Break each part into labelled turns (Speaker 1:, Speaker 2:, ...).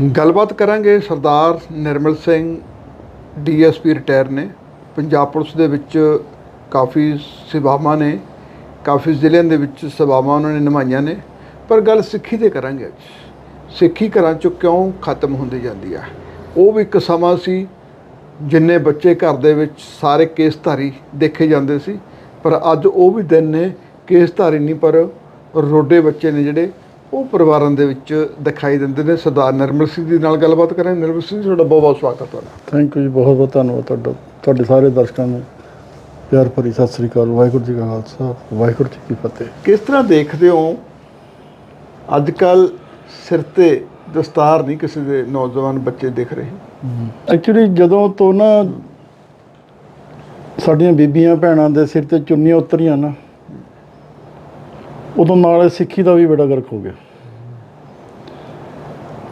Speaker 1: ਗੱਲਬਾਤ ਕਰਾਂਗੇ Sardar Nirmal Singh, DSP retire ਨੇ। ਪੰਜਾਬ ਪੁਲਿਸ ਦੇ ਵਿੱਚ ਕਾਫੀ ਸੇਵਾਵਾਂ ਨੇ, ਕਾਫੀ ਜ਼ਿਲ੍ਹਿਆਂ ਦੇ ਵਿੱਚ ਸੇਵਾਵਾਂ ਉਹਨਾਂ ਨੇ ਨਿਭਾਈਆਂ ਨੇ। ਪਰ ਗੱਲ ਸਿੱਖੀ ਤੇ ਕਰਾਂਗੇ ਅੱਜ। ਸਿੱਖੀ ਘਰਾਂ ਚੋਂ ਕਿਉਂ ਖਤਮ ਹੁੰਦੀ ਜਾਂਦੀ ਆ? ਉਹ ਵੀ ਇੱਕ ਸਮਾਂ ਸੀ ਜਿੰਨੇ ਬੱਚੇ ਘਰ ਦੇ ਵਿੱਚ ਸਾਰੇ ਕੇਸਧਾਰੀ ਦੇਖੇ ਜਾਂਦੇ ਸੀ, ਪਰ ਅੱਜ ਉਹ ਵੀ ਦਿਨ ਨੇ ਕੇਸਧਾਰੀ ਨਹੀਂ, ਪਰ ਰੋਡੇ ਬੱਚੇ ਨੇ ਜਿਹੜੇ ਉਹ ਪਰਿਵਾਰਾਂ ਦੇ ਵਿੱਚ ਦਿਖਾਈ ਦਿੰਦੇ ਨੇ ਸਰਦਾਰ ਨਿਰਮਲ ਸਿੰਘ ਜੀ ਨਾਲ ਗੱਲਬਾਤ ਕਰਾਂਗੇ ਨਿਰਮਲ ਸਿੰਘ ਜੀ ਤੁਹਾਡਾ ਬਹੁਤ ਬਹੁਤ ਸਵਾਗਤ ਹੈ ਤੁਹਾਡਾ।
Speaker 2: ਥੈਂਕ ਯੂ ਜੀ ਬਹੁਤ ਬਹੁਤ ਧੰਨਵਾਦ ਤੁਹਾਡਾ। ਤੁਹਾਡੇ ਸਾਰੇ ਦਰਸ਼ਕਾਂ ਨੂੰ ਪਿਆਰ ਭਰੀ ਸਤਿ ਸ੍ਰੀ ਅਕਾਲ। ਵਾਹਿਗੁਰੂ ਜੀ ਕਾ ਖਾਲਸਾ ਵਾਹਿਗੁਰੂ ਜੀ ਕੀ ਫਤਿਹ।
Speaker 1: ਕਿਸ ਤਰ੍ਹਾਂ ਦੇਖਦੇ ਹੋ ਅੱਜ ਕੱਲ ਸਿਰ ਤੇ ਦਸਤਾਰ ਨਹੀਂ ਕਿਸੇ ਦੇ ਨੌਜਵਾਨ ਬੱਚੇ ਦਿਖ ਰਹੇ?
Speaker 2: ਐਕਚੁਅਲੀ ਜਦੋਂ ਤੋਂ ਨਾ ਸਾਡੀਆਂ ਬੀਬੀਆਂ ਭੈਣਾਂ ਦੇ ਸਿਰ ਤੇ ਚੁੰਨੀਆਂ ਉਤਰੀਆਂ ਨਾ ਉਦੋਂ ਨਾਲ ਸਿੱਖੀ ਦਾ ਵੀ ਬੜਾ ਗਰਕ ਹੋ ਗਿਆ।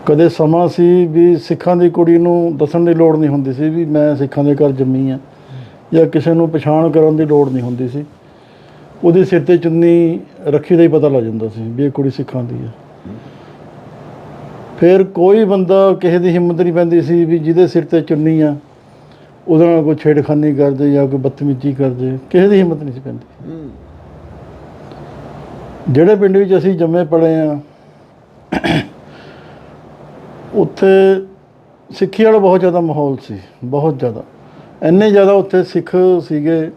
Speaker 2: ਕਦੇ ਸਮਾਂ ਸੀ ਵੀ ਸਿੱਖਾਂ ਦੀ ਕੁੜੀ ਨੂੰ ਦੱਸਣ ਦੀ ਲੋੜ ਨਹੀਂ ਹੁੰਦੀ ਸੀ ਵੀ ਮੈਂ ਸਿੱਖਾਂ ਦੇ ਘਰ ਜੰਮੀ ਆ ਜਾਂ ਕਿਸੇ ਨੂੰ ਪਛਾਣ ਕਰਨ ਦੀ ਲੋੜ ਨਹੀਂ ਹੁੰਦੀ ਸੀ। ਉਹਦੇ ਸਿਰ ਤੇ ਚੁੰਨੀ ਰੱਖੀ ਦਾ ਹੀ ਪਤਾ ਲੱਗ ਜਾਂਦਾ ਸੀ ਵੀ ਇਹ ਕੁੜੀ ਸਿੱਖਾਂ ਦੀ ਹੈ। ਫਿਰ ਕੋਈ ਬੰਦਾ ਕਿਸੇ ਦੀ ਹਿੰਮਤ ਨਹੀਂ ਪੈਂਦੀ ਸੀ ਵੀ ਜਿਹਦੇ ਸਿਰ ਤੇ ਚੁੰਨੀ ਆ ਉਹਦੇ ਨਾਲ ਕੋਈ ਛੇੜਖਾਨੀ ਕਰਦੇ ਜਾਂ ਕੋਈ ਬਦਤਮੀਜ਼ੀ ਕਰਦੇ ਕਿਸੇ ਦੀ ਹਿੰਮਤ ਨਹੀਂ ਸੀ ਪੈਂਦੀ। ਜਿਹੜੇ ਪਿੰਡ ਵਿੱਚ ਅਸੀਂ ਜੰਮੇ ਪਲੇ ਆ ਉੱਥੇ ਸਿੱਖੀ ਵਾਲਾ ਬਹੁਤ ਜ਼ਿਆਦਾ ਮਾਹੌਲ ਸੀ ਬਹੁਤ ਜ਼ਿਆਦਾ। ਇੰਨੇ ਜ਼ਿਆਦਾ ਉੱਥੇ ਸਿੱਖ ਸੀਗੇ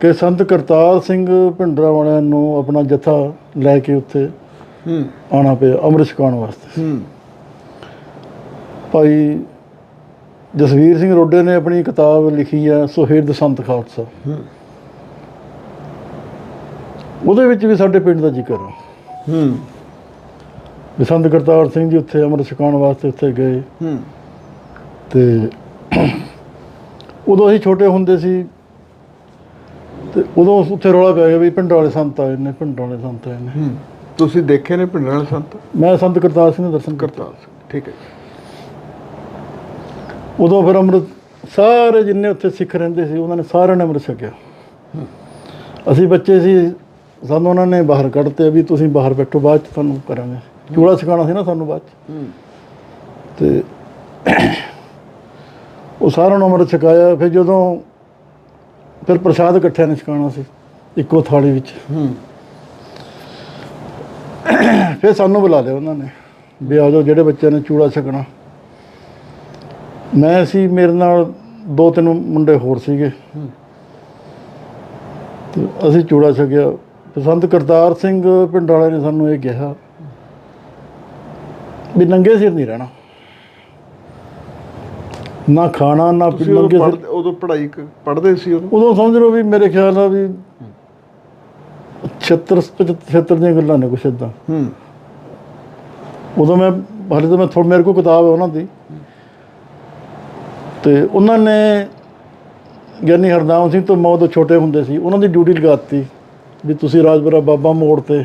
Speaker 2: ਕਿ ਸੰਤ ਕਰਤਾਰ ਸਿੰਘ ਭਿੰਡਰਾ ਵਾਲਿਆਂ ਨੂੰ ਆਪਣਾ ਜਥਾ ਲੈ ਕੇ ਉੱਥੇ
Speaker 1: ਹੂੰ।
Speaker 2: ਆਉਣਾ ਪਿਆ ਅੰਮ੍ਰਿਤ ਛਕਾਉਣ ਵਾਸਤੇ।
Speaker 1: ਹੂੰ।
Speaker 2: ਭਾਈ ਜਸਵੀਰ ਸਿੰਘ ਰੋਡੇ ਨੇ ਆਪਣੀ ਕਿਤਾਬ ਲਿਖੀ ਆ ਸੁਹਿਰਦ ਸੰਤ ਖਾਲਸਾ।
Speaker 1: ਹੂੰ।
Speaker 2: ਉਹਦੇ ਵਿੱਚ ਵੀ ਸਾਡੇ ਪਿੰਡ ਦਾ ਜ਼ਿਕਰ
Speaker 1: ਹੂੰ।
Speaker 2: ਵੀ ਸੰਤ ਕਰਤਾਰ ਸਿੰਘ ਜੀ ਉੱਥੇ ਅੰਮ੍ਰਿਤ ਛਕਾਉਣ ਵਾਸਤੇ ਉੱਥੇ ਗਏ।
Speaker 1: ਹੂੰ।
Speaker 2: ਤੇ ਉਦੋਂ ਅਸੀਂ ਛੋਟੇ ਹੁੰਦੇ ਸੀ ਤੇ ਉਦੋਂ ਉੱਥੇ ਰੌਲਾ ਪੈ ਗਿਆ ਵੀ ਪਿੰਡ ਵਾਲੇ ਸੰਤ ਆਏ ਨੇ ਪਿੰਡ ਵਾਲੇ ਸੰਤ ਆਏ ਨੇ।
Speaker 1: ਹੂੰ। ਤੁਸੀਂ ਦੇਖੇ ਨੇ ਪਿੰਡ ਵਾਲੇ ਸੰਤ?
Speaker 2: ਮੈਂ ਸੰਤ ਕਰਤਾਰ ਸਿੰਘ ਦੇ ਦਰਸ਼ਨ ਕਰ
Speaker 1: ਕਰਤਾਰ ਸਿੰਘ ਠੀਕ ਹੈ
Speaker 2: ਉਦੋਂ ਫਿਰ ਅੰਮ੍ਰਿਤ ਸਾਰੇ ਜਿੰਨੇ ਉੱਥੇ ਸਿੱਖ ਰਹਿੰਦੇ ਸੀ ਉਹਨਾਂ ਨੇ ਸਾਰਿਆਂ ਨੇ ਅੰਮ੍ਰਿਤ ਛਕਿਆ। ਅਸੀਂ ਬੱਚੇ ਸੀ ਸਾਨੂੰ ਉਹਨਾਂ ਨੇ ਬਾਹਰ ਕੱਢਤੇ ਵੀ ਤੁਸੀਂ ਬਾਹਰ ਬੈਠੋ ਬਾਅਦ ਚ ਤੁਹਾਨੂੰ ਕਰਾਂਗੇ। ਚੂੜਾ ਛਕਾਉਣਾ ਸੀ ਨਾ ਸਾਨੂੰ ਬਾਅਦ ਚ। ਤੇ ਉਹ ਸਾਰਿਆਂ ਨੂੰ ਅੰਮ੍ਰਿਤ ਛਕਾਇਆ ਫਿਰ ਜਦੋਂ ਫਿਰ ਪ੍ਰਸ਼ਾਦ ਇਕੱਠਿਆਂ ਨੇ ਛਕਾਉਣਾ ਸੀ ਇੱਕੋ ਥਾਲੀ ਵਿੱਚ। ਫਿਰ ਸਾਨੂੰ ਬੁਲਾ ਲਿਆ ਉਹਨਾਂ ਨੇ ਵੀ ਆ ਜਾਓ ਜਿਹੜੇ ਬੱਚਿਆਂ ਨੇ ਚੂੜਾ ਛਕਣਾ। ਮੈਂ ਸੀ ਮੇਰੇ ਨਾਲ ਦੋ ਤਿੰਨ ਮੁੰਡੇ ਹੋਰ ਸੀਗੇ। ਤੇ ਅਸੀਂ ਚੂੜਾ ਛਕਿਆ। ਸੰਤ ਕਰਤਾਰ ਸਿੰਘ ਪਿੰਡ ਵਾਲੇ ਨੇ ਸਾਨੂੰ ਇਹ ਕਿਹਾ ਵੀ ਨੰਗੇ ਸਿਰ ਨਹੀਂ ਰਹਿਣਾ। ਨਾ ਖਾਣਾ ਨਾ
Speaker 1: ਤੁਸੀਂ
Speaker 2: ਨੰਗੇ
Speaker 1: ਉਦੋਂ
Speaker 2: ਸਿਰ
Speaker 1: ਪੜ੍ਹਦੇ ਉਦੋਂ ਪੜ੍ਹਾਈ ਕ- ਪੜ੍ਹਦੇ ਸੀ ਉਦੋਂ?
Speaker 2: ਉਦੋਂ ਸਮਝ ਲਓ ਵੀ ਮੇਰੇ ਖਿਆਲ ਆ ਵੀ 76 75 ਦੀਆਂ ਗੱਲਾਂ ਨੇ ਕੁਛ ਇਦਾਂ
Speaker 1: ਹੂੰ।
Speaker 2: ਉਦੋਂ ਮੈਂ ਹਾਲੇ ਤਾਂ ਮੈਂ ਥੋੜਾ ਮੇਰੇ ਕੋਲ ਕਿਤਾਬ ਹੈ ਉਹਨਾਂ ਦੀ। ਤੇ ਉਹਨਾਂ ਨੇ ਗਿਆਨੀ ਹਰਨਾਮ ਸਿੰਘ ਤੋਂ ਮੌਤ ਛੋਟੇ ਹੁੰਦੇ ਸੀ। ਉਹਨਾਂ ਦੀ ਡਿਊਟੀ ਲਗਾਤੀ ਵੀ ਤੁਸੀਂ ਰਾਜਪੁਰਾ ਬਾਬਾ ਮੋੜ ਤੇ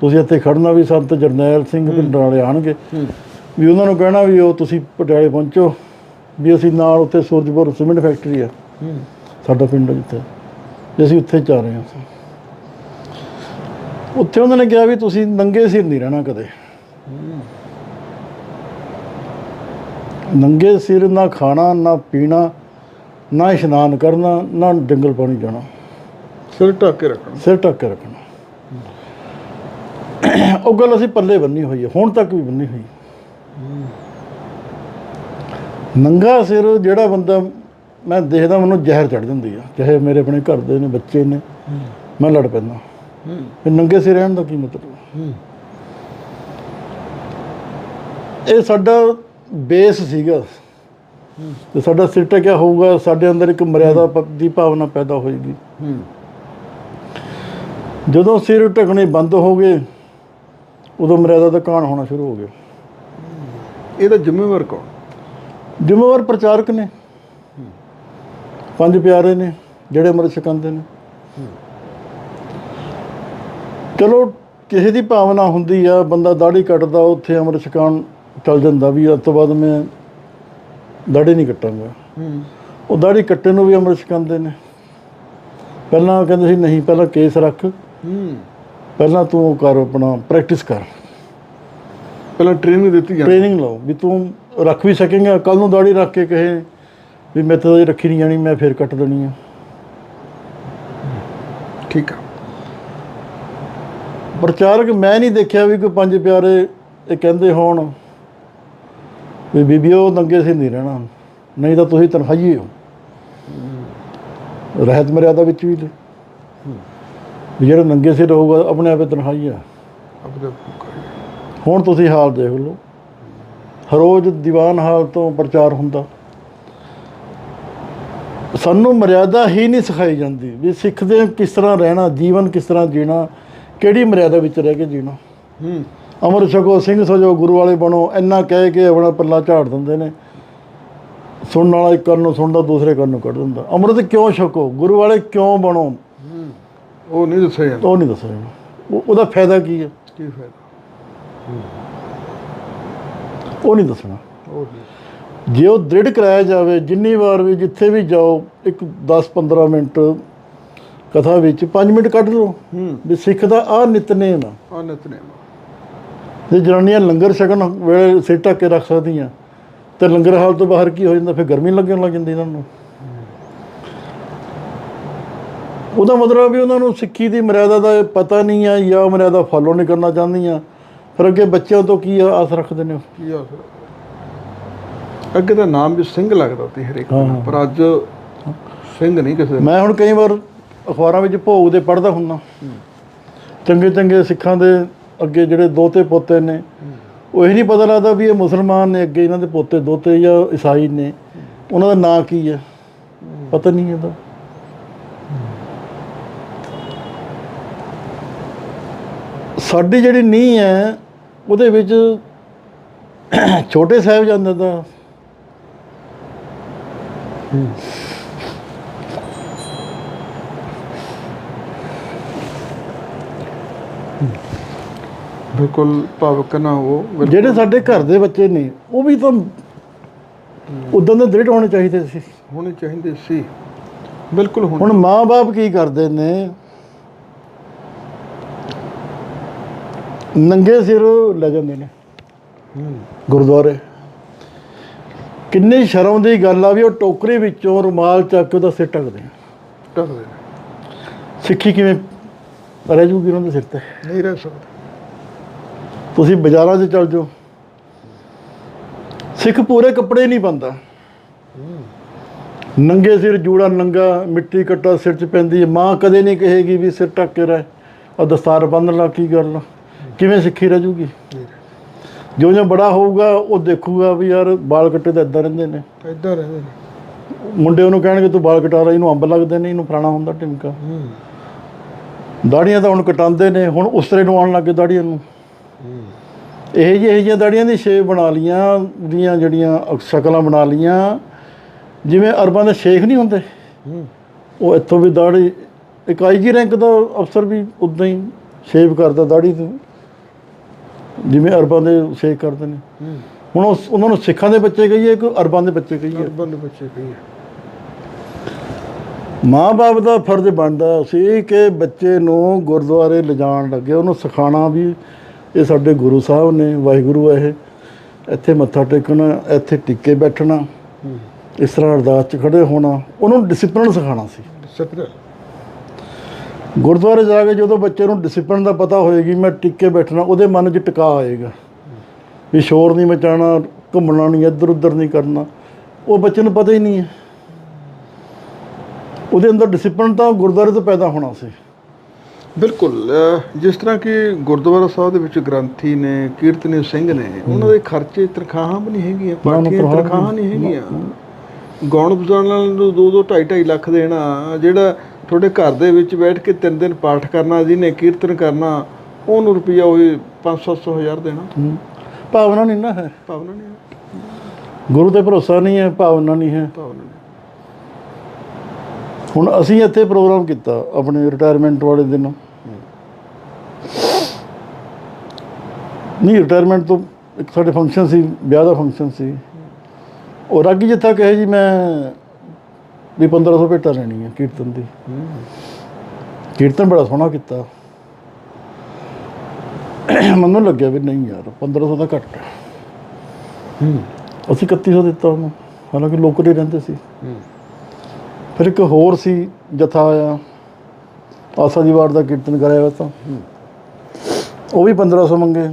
Speaker 2: ਤੁਸੀਂ ਇੱਥੇ ਖੜਨਾ ਵੀ ਸੰਤ ਜਰਨੈਲ ਸਿੰਘ ਪਿੰਡਾਂ ਵਾਲੇ ਆਣਗੇ। ਵੀ ਉਹਨਾਂ ਨੂੰ ਕਹਿਣਾ ਵੀ ਉਹ ਤੁਸੀਂ ਪਟਿਆਲੇ ਪਹੁੰਚੋ ਵੀ ਅਸੀਂ ਨਾਲ ਉੱਥੇ ਸੂਰਜਪੁਰ ਸੀਮੈਂਟ ਫੈਕਟਰੀ ਆ। ਸਾਡਾ ਪਿੰਡ ਜਿੱਥੇ। ਵੀ ਅਸੀਂ ਉੱਥੇ ਜਾ ਰਹੇ ਹਾਂ। ਉੱਥੇ ਉਹਨਾਂ ਨੇ ਕਿਹਾ ਵੀ ਤੁਸੀਂ ਨੰਗੇ ਸਿਰ ਨਹੀਂ ਰਹਿਣਾ ਕਦੇ। ਨੰਗੇ ਸਿਰ ਨਾ ਖਾਣਾ ਨਾ ਪੀਣਾ ਨਾ ਇਸ਼ਨਾਨ ਕਰਨਾ ਨਾ ਜੰਗਲ ਪਾਣੀ ਜਾਣਾ।
Speaker 1: ਸਿਰ ਢੱਕ ਕੇ ਰੱਖਣਾ।
Speaker 2: ਸਿਰ ਢੱਕ ਕੇ ਰੱਖਣਾ। ਉਹ ਗੱਲ ਅਸੀਂ ਪੱਲੇ ਬੰਨੀ ਹੋਈ ਹੈ, ਹੁਣ ਤੱਕ ਵੀ ਬੰਨੀ ਹੋਈ ਨੰਗਾ ਸਿਰ ਜਿਹੜਾ ਬੰਦਾ ਮੈਂ ਦੇਖਦਾ, ਮੈਨੂੰ ਜ਼ਹਿਰ ਚੜ ਜਾਂਦੀ ਆ, ਚਾਹੇ ਮੇਰੇ ਆਪਣੇ ਘਰ ਦੇ ਨੇ, ਬੱਚੇ ਨੇ, ਮੈਂ ਲੜ ਪੈਂਦਾ।
Speaker 1: ਹੂੰ
Speaker 2: ਨੰਗੇ ਸਿਰ ਰਹਿਣ ਦਾ ਕੀ ਮਤਲਬ? ਇਹ ਸਾਡਾ ਬੇਸ ਸੀਗਾ। ਤੇ ਸਾਡਾ ਸਿਰ ਟਕਿਆ ਹੋਊਗਾ? ਸਾਡੇ ਅੰਦਰ ਇੱਕ ਮਰਿਆਦਾ ਦੀ ਭਾਵਨਾ ਪੈਦਾ ਹੋਏਗੀ। ਜਦੋਂ ਸਿਰ ਢਕਣੇ ਬੰਦ ਹੋ ਗਏ ਉਦੋਂ ਮਰਿਆਦਾ ਦਾ ਕਾਣ ਹੋਣਾ ਸ਼ੁਰੂ ਹੋ ਗਿਆ।
Speaker 1: ਇਹਦਾ ਜ਼ਿੰਮੇਵਾਰ ਕੌਣ?
Speaker 2: ਜ਼ਿੰਮੇਵਾਰ ਪ੍ਰਚਾਰਕ ਨੇ। ਪੰਜ ਪਿਆਰੇ ਨੇ ਜਿਹੜੇ ਅੰਮ੍ਰਿਤ ਛਕਾਉਂਦੇ ਨੇ। ਚਲੋ ਕਿਸੇ ਦੀ ਭਾਵਨਾ ਹੁੰਦੀ ਆ ਬੰਦਾ ਦਾੜੀ ਕੱਟਦਾ ਉੱਥੇ ਅੰਮ੍ਰਿਤ ਛਕਾਉਣ ਚੱਲ ਜਾਂਦਾ ਵੀ ਅੱਜ ਤੋਂ ਬਾਅਦ ਮੈਂ ਦਾੜੀ ਨਹੀਂ ਕੱਟਾਂਗਾ। ਉਹ ਦਾੜੀ ਕੱਟਣ ਨੂੰ ਵੀ ਅੰਮ੍ਰਿਤ ਛਕਾਉਂਦੇ ਨੇ। ਪਹਿਲਾਂ ਕਹਿੰਦੇ ਸੀ ਨਹੀਂ ਪਹਿਲਾਂ ਕੇਸ ਰੱਖ।
Speaker 1: ਹੂੰ।
Speaker 2: ਪਹਿਲਾਂ ਤੂੰ ਉਹ ਕਰ ਆਪਣਾ ਪ੍ਰੈਕਟਿਸ ਕਰ।
Speaker 1: ਪਹਿਲਾਂ ਟ੍ਰੇਨਿੰਗ ਦਿੱਤੀ ਜਾਂਦੀ
Speaker 2: ਟ੍ਰੇਨਿੰਗ ਲਓ ਵੀ ਤੂੰ ਰੱਖ ਵੀ ਸਕੇਂਗਾ। ਕੱਲ ਨੂੰ ਦਾੜੀ ਰੱਖ ਕੇ ਕਹੇ ਵੀ ਮੇਰੇ ਤੋਂ ਰੱਖੀ ਨਹੀਂ ਜਾਣੀ ਮੈਂ ਫੇਰ ਕੱਟ ਦੇਣੀ ਆ।
Speaker 1: ਠੀਕ ਆ।
Speaker 2: ਪ੍ਰਚਾਰਕ ਮੈਂ ਨਹੀਂ ਦੇਖਿਆ ਵੀ ਕੋਈ ਪੰਜ ਪਿਆਰੇ ਇਹ ਕਹਿੰਦੇ ਹੋਣ ਵੀ ਬੀਬੀਓ ਨੰਗੇ ਸੇ ਨਹੀਂ ਰਹਿਣਾ। ਨਹੀਂ ਤਾਂ ਤੁਸੀਂ ਤਨਖਾਹੀਏ ਹੋ। ਰਹਿਤ ਮਰਿਆਦਾ ਵਿੱਚ ਵੀ ਲੈ। ਵੀ ਜਿਹੜਾ ਨੰਗੇ ਸੇ ਰਹੂਗਾ ਆਪਣੇ ਆਪੇ ਤਨਖਾਹੀ ਆ
Speaker 1: ਆਪਣੇ
Speaker 2: ਹੁਣ ਤੁਸੀਂ ਹਾਲ ਦੇਖ ਲਓ। ਹਰ ਰੋਜ਼ ਦੀਵਾਨ ਹਾਲ ਤੋਂ ਪ੍ਰਚਾਰ ਹੁੰਦਾ। ਸਾਨੂੰ ਮਰਿਆਦਾ ਹੀ ਨਹੀਂ ਸਿਖਾਈ ਜਾਂਦੀ ਵੀ ਸਿੱਖਦੇ ਕਿਸ ਤਰ੍ਹਾਂ ਰਹਿਣਾ ਜੀਵਨ ਕਿਸ ਤਰ੍ਹਾਂ ਜੀਣਾ ਕਿਹੜੀ ਮਰਿਆਦਾ ਵਿੱਚ ਰਹਿ ਕੇ ਜੀਣਾ।
Speaker 1: ਹੂੰ।
Speaker 2: ਅਮਰ ਛਕੋ ਸਿੰਘ ਸਜੋ ਗੁਰੂ ਵਾਲੇ ਬਣੋ ਇੰਨਾ ਕਹਿ ਕੇ ਆਪਣਾ ਪੱਲਾ ਝਾੜ ਦਿੰਦੇ ਨੇ। ਸੁਣਨ ਵਾਲਾ ਇੱਕ ਕੰਨ ਨੂੰ ਸੁਣਦਾ ਦੂਸਰੇ ਕੰਨ ਨੂੰ ਕੱਢ ਦਿੰਦਾ। ਅੰਮ੍ਰਿਤ ਕਿਉਂ ਛਕੋ? ਗੁਰੂ ਵਾਲੇ ਕਿਉਂ ਬਣੋ?
Speaker 1: ਉਹ ਨਹੀਂ ਦੱਸਿਆ ਜਾਂਦਾ।
Speaker 2: ਉਹ ਨਹੀਂ ਦੱਸਿਆ ਜਾਣਾ। ਉਹ- ਉਹਦਾ ਫਾਇਦਾ ਕੀ ਹੈ?
Speaker 1: ਕੀ ਫਾਇਦਾ?
Speaker 2: ਉਹ ਨਹੀਂ ਦੱਸਣਾ।
Speaker 1: ਉਹ ਨਹੀਂ
Speaker 2: ਜੇ ਉਹ ਦ੍ਰਿੜ ਕਰਾਇਆ ਜਾਵੇ ਜਿੰਨੀ ਵਾਰ ਵੀ ਜਿੱਥੇ ਵੀ ਜਾਓ ਇੱਕ 10-15 ਮਿੰਟ ਕਥਾ ਵਿੱਚ 5 ਮਿੰਟ ਕੱਢ ਲਓ।
Speaker 1: ਹੂੰ।
Speaker 2: ਵੀ ਸਿੱਖ ਦਾ ਆ। ਨਿਤਨੇਮ ਆ
Speaker 1: ਆ। ਨਿਤਨੇਮ
Speaker 2: ਜੇ ਜਨਾਨੀਆਂ ਲੰਗਰ ਛਕਣ ਵੇਲੇ ਸਿਰ ਢੱਕ ਕੇ ਰੱਖ ਸਕਦੀਆਂ। ਤੇ ਲੰਗਰ ਹਾਲ ਤੋਂ ਬਾਹਰ ਕੀ ਹੋ ਜਾਂਦਾ? ਫਿਰ ਗਰਮੀ ਲੱਗਣ ਲੱਗ ਜਾਂਦੀ ਇਹਨਾਂ ਨੂੰ। ਉਹਦਾ ਮਤਲਬ ਵੀ ਉਹਨਾਂ ਨੂੰ ਸਿੱਖੀ ਦੀ ਮਰਿਆਦਾ ਦਾ ਪਤਾ ਨਹੀਂ ਆ ਜਾਂ ਮਰਿਆਦਾ ਫੋਲੋ ਨਹੀਂ ਕਰਨਾ ਚਾਹੁੰਦੀਆਂ। ਫਿਰ ਅੱਗੇ ਬੱਚਿਆਂ ਤੋਂ ਕੀ ਆਸ ਰੱਖਦੇ ਨੇ?
Speaker 1: ਕੀ ਆ ਫਿਰ? ਅੱਗੇ ਦਾ ਨਾਮ ਵੀ ਸਿੰਘ ਲੱਗਦਾ ਸੀ ਹਰੇਕ। ਪਰ ਅੱਜ ਸਿੰਘ ਨਹੀਂ ਕਿਸੇ
Speaker 2: ਮੈਂ ਹੁਣ ਕਈ ਵਾਰ ਅਖਬਾਰਾਂ ਵਿੱਚ ਭੋਗ ਦੇ ਪੜ੍ਹਦਾ ਹੁੰਦਾ। ਚੰਗੇ ਚੰਗੇ ਸਿੱਖਾਂ ਦੇ ਅੱਗੇ ਜਿਹੜੇ ਦੋਤੇ ਪੋਤੇ ਨੇ ਉਹ ਇਹ ਨਹੀਂ ਪਤਾ ਲੱਗਦਾ ਵੀ ਇਹ ਮੁਸਲਮਾਨ ਨੇ ਅੱਗੇ ਇਹਨਾਂ ਦੇ ਪੋਤੇ ਦੋਤੇ ਜਾਂ ਈਸਾਈ ਨੇ। ਉਹਨਾਂ ਦਾ ਨਾਂ ਕੀ ਹੈ ਪਤਾ ਨਹੀਂ ਇਹਦਾ। ਸਾਡੀ ਜਿਹੜੀ ਨੀਂਹ ਹੈ ਉਹਦੇ ਵਿੱਚ ਛੋਟੇ ਸਾਹਿਬਜ਼ਾਦੇ ਦਾ
Speaker 1: ਬਿਲਕੁਲ ਭਾਵਕ ਨਾ ਹੋ
Speaker 2: ਜਿਹੜੇ ਸਾਡੇ ਘਰ ਦੇ ਬੱਚੇ ਨੇ ਉਹ ਵੀ ਤਾਂ ਉਦੋਂ ਦੇ ਦ੍ਰਿੜ ਹੋਣੇ ਚਾਹੀਦੇ ਸੀ।
Speaker 1: ਹੋਣੇ ਚਾਹੀਦੇ ਸੀ। ਬਿਲਕੁਲ ਹੁਣ
Speaker 2: ਹੁਣ ਮਾਂ-ਬਾਪ ਕੀ ਕਰਦੇ ਨੇ ਨੰਗੇ ਸਿਰ ਲੈ ਜਾਂਦੇ ਨੇ। ਗੁਰਦੁਆਰੇ। ਕਿੰਨੀ ਸ਼ਰਮ ਦੀ ਗੱਲ ਆ ਵੀ ਉਹ ਟੋਕਰੀ ਵਿੱਚੋਂ ਰੁਮਾਲ ਚੱਕ ਕੇ ਉਹਦਾ ਸਿਰ
Speaker 1: ਟਕਦੇ ਨੇ।
Speaker 2: ਸਿੱਖੀ ਕਿਵੇਂ ਰਹਿ ਜੂਗੀ ਉਹਨਾਂ ਦੇ ਸਿਰ ਤੇ?
Speaker 1: ਨਹੀਂ ਰਹਿ ਸਕਦੇ।
Speaker 2: ਤੁਸੀਂ ਬਾਜ਼ਾਰਾਂ 'ਚ ਚੱਲ ਜਾਓ। ਸਿੱਖ ਪੂਰੇ ਕੱਪੜੇ ਨਹੀਂ ਪਾਉਂਦਾ। ਨੰਗੇ ਸਿਰ ਜੂੜਾ ਨੰਗਾ ਮਿੱਟੀ ਕੱਟਾ ਸਿਰ 'ਚ ਪੈਂਦੀ ਹੈ ਮਾਂ ਕਦੇ ਨਹੀਂ ਕਹੇਗੀ ਵੀ ਸਿਰ ਢੱਕ ਕੇ ਰਹਿ। ਆ ਦਸਤਾਰ ਬੰਨ੍ਹ ਲਾ ਕੀ ਗੱਲ? ਕਿਵੇਂ ਸਿੱਖੀ ਰਹਿ ਜੂਗੀ? ਜਿਉਂ ਜਿਉਂ ਬੜਾ ਹੋਊਗਾ ਉਹ ਦੇਖੂਗਾ ਵੀ ਯਾਰ ਬਾਲ ਕੱਟੇ ਤਾਂ ਇਦਾਂ ਰਹਿੰਦੇ ਨੇ।
Speaker 1: ਇਦਾਂ ਰਹਿੰਦੇ ਨੇ।
Speaker 2: ਮੁੰਡੇ ਉਹਨੂੰ ਕਹਿਣਗੇ ਤੂੰ ਬਾਲ ਕਟਾ ਰਿਹਾ ਇਹਨੂੰ ਅੰਬ ਲੱਗਦੇ ਨੇ ਇਹਨੂੰ ਪੁਰਾਣਾ ਹੁੰਦਾ ਟਿਮਕਾ
Speaker 1: ਹੂੰ।
Speaker 2: ਦਾੜੀਆਂ ਤਾਂ ਹੁਣ ਕਟਾਉਂਦੇ ਨੇ ਹੁਣ ਉਸ ਤਰ੍ਹਾਂ ਨੂੰ ਆਉਣ ਲੱਗੇ ਦਾੜੀਆਂ ਨੂੰ। ਇਹ ਜਿਹੀ ਜਿਹੀਆਂ ਦਾੜੀਆਂ ਦੀ ਸ਼ੇਪ ਬਣਾ ਲੀਆਂ ਦੀਆਂ ਜਿਹੜੀਆਂ ਸ਼ਕਲਾਂ ਬਣਾ ਲੀਆਂ ਜਿਵੇਂ ਅਰਬਾਂ ਦੇ ਸ਼ੇਖ ਨਹੀਂ ਹੁੰਦੇ? ਉਹ ਇੱਥੋਂ ਵੀ ਦਾੜੀ ਇੱਕ ਆਈਜੀ ਰੈਂਕ ਦਾ ਅਫਸਰ ਵੀ ਉਦਾਂ ਹੀ ਸ਼ੇਪ ਕਰਦਾ ਦਾੜੀ ਤੋਂ। ਜਿਵੇਂ ਅਰਬਾਂ ਦੇ ਸ਼ੇਖ ਕਰਦੇ ਨੇ। ਹੁਣ ਉਸ- ਉਹਨਾਂ ਨੂੰ ਸਿੱਖਾਂ ਦੇ ਬੱਚੇ ਕਹੀਏ ਕਿ ਅਰਬਾਂ ਦੇ ਬੱਚੇ ਕਹੀਏ?
Speaker 1: ਅਰਬਨ ਦੇ ਬੱਚੇ ਕਹੀਏ।
Speaker 2: ਮਾਂ-ਬਾਪ ਦਾ ਫਰਜ਼ ਬਣਦਾ ਸੀ ਕਿ ਬੱਚੇ ਨੂੰ ਗੁਰਦੁਆਰੇ ਲਿਜਾਣ ਲੱਗੇ। ਉਹਨੂੰ ਸਿਖਾਉਣਾ ਵੀ ਇਹ ਸਾਡੇ ਗੁਰੂ ਸਾਹਿਬ ਨੇ ਵਾਹਿਗੁਰੂ ਹੈ ਇਹ। ਇੱਥੇ ਮੱਥਾ ਟੇਕਣਾ ਇੱਥੇ ਟਿੱਕੇ ਬੈਠਣਾ ਇਸ ਤਰ੍ਹਾਂ ਅਰਦਾਸ 'ਚ ਖੜੇ ਹੋਣਾ। ਉਹਨੂੰ ਡਿਸਪਲਿਨ ਸਿਖਾਉਣਾ ਸੀ।
Speaker 1: ਸਪਰ
Speaker 2: ਗੁਰਦੁਆਰੇ ਜਾ ਕੇ ਜਦੋਂ ਬੱਚੇ ਨੂੰ ਡਿਸਪਲਿਨ ਦਾ ਪਤਾ ਹੋਏਗੀ ਮੈਂ ਟਿੱਕੇ ਬੈਠਣਾ ਉਹਦੇ ਮਨ 'ਚ ਟਿਕਾ ਆਏਗਾ। ਵੀ ਸ਼ੋਰ ਨਹੀਂ ਮਚਾਣਾ ਘੁੰਮਣਾ ਨਹੀਂ ਇੱਧਰ ਉੱਧਰ ਨਹੀਂ ਕਰਨਾ ਉਹ ਬੱਚੇ ਨੂੰ ਪਤਾ ਹੀ ਨਹੀਂ ਹੈ। ਉਹਦੇ ਅੰਦਰ ਡਿਸਪਲਿਨ ਤਾਂ ਗੁਰਦੁਆਰੇ ਤੋਂ ਪੈਦਾ ਹੋਣਾ ਸੀ।
Speaker 1: ਬਿਲਕੁਲ ਜਿਸ ਤਰ੍ਹਾਂ ਕਿ ਗੁਰਦੁਆਰਾ ਸਾਹਿਬ ਦੇ ਵਿੱਚ ਗ੍ਰੰਥੀ ਨੇ ਕੀਰਤਨੀ ਸਿੰਘ ਨੇ ਉਹਨਾਂ ਦੇ ਖਰਚੇ ਤਨਖਾਹਾਂ ਵੀ ਨਹੀਂ ਹੈਗੀਆਂ ਪਾਠੀਆਂ
Speaker 2: ਤਨਖਾਹਾਂ
Speaker 1: ਨਹੀਂ ਹੈਗੀਆਂ। ਗਾਉਣ ਵਜਾਉਣ ਵਾਲਿਆਂ ਨੂੰ 2 2 2.5 2.5 ਲੱਖ ਦੇਣਾ ਜਿਹੜਾ ਤੁਹਾਡੇ ਘਰ ਦੇ ਵਿੱਚ ਬੈਠ ਕੇ ਤਿੰਨ ਦਿਨ ਪਾਠ ਕਰਨਾ ਜਿਹਨੇ ਕੀਰਤਨ ਕਰਨਾ ਉਹਨੂੰ ਰੁਪਈਆ ਉਹੀ 500 ਹਜ਼ਾਰ ਦੇਣਾ।
Speaker 2: ਹੂੰ। ਭਾਵਨਾ ਨਹੀਂ ਨਾ ਹੈ।
Speaker 1: ਭਾਵਨਾ ਨਹੀਂ
Speaker 2: ਗੁਰੂ ਤੇ ਭਰੋਸਾ ਨਹੀਂ ਹੈ ਭਾਵਨਾ ਨਹੀਂ ਹੈ।
Speaker 1: ਭਾਵਨਾ ਨਹੀਂ।
Speaker 2: ਹੁਣ ਅਸੀਂ ਇੱਥੇ ਪ੍ਰੋਗਰਾਮ ਕੀਤਾ ਆਪਣੇ ਰਿਟਾਇਰਮੈਂਟ ਵਾਲੇ ਦਿਨ। ਨਹੀਂ ਰਿਟਾਇਰਮੈਂਟ ਤੋਂ ਇੱਕ ਸਾਡੇ ਫੰਕਸ਼ਨ ਸੀ ਵਿਆਹ ਦਾ ਫੰਕਸ਼ਨ ਸੀ। ਉਹ ਰਾਗੀ ਜਿੱਥਾ ਕਹੇ ਜੀ ਮੈਂ ਵੀ 1500 ਭੇਟਾ ਲੈਣੀ ਹੈ ਕੀਰਤਨ ਦੀ। ਕੀਰਤਨ ਬੜਾ ਸੋਹਣਾ ਕੀਤਾ। ਮੈਨੂੰ ਲੱਗਿਆ ਵੀ ਨਹੀਂ ਯਾਰ 1500 ਤਾਂ ਘੱਟ ਹੈ।
Speaker 1: ਹੂੰ
Speaker 2: ਅਸੀਂ 3100 ਦਿੱਤਾ ਉਹਨੂੰ, ਹਾਲਾਂਕਿ ਲੋਕਲ ਹੀ ਰਹਿੰਦੇ ਸੀ। ਫਿਰ ਇੱਕ ਹੋਰ ਸੀ, ਜਥਾ ਆਇਆ। ਆਸਾ ਦੀ ਵਾਰ ਦਾ ਕੀਰਤਨ ਕਰਾਇਆ ਵਾ ਤਾਂ। ਉਹ ਵੀ 1500 ਮੰਗੇ।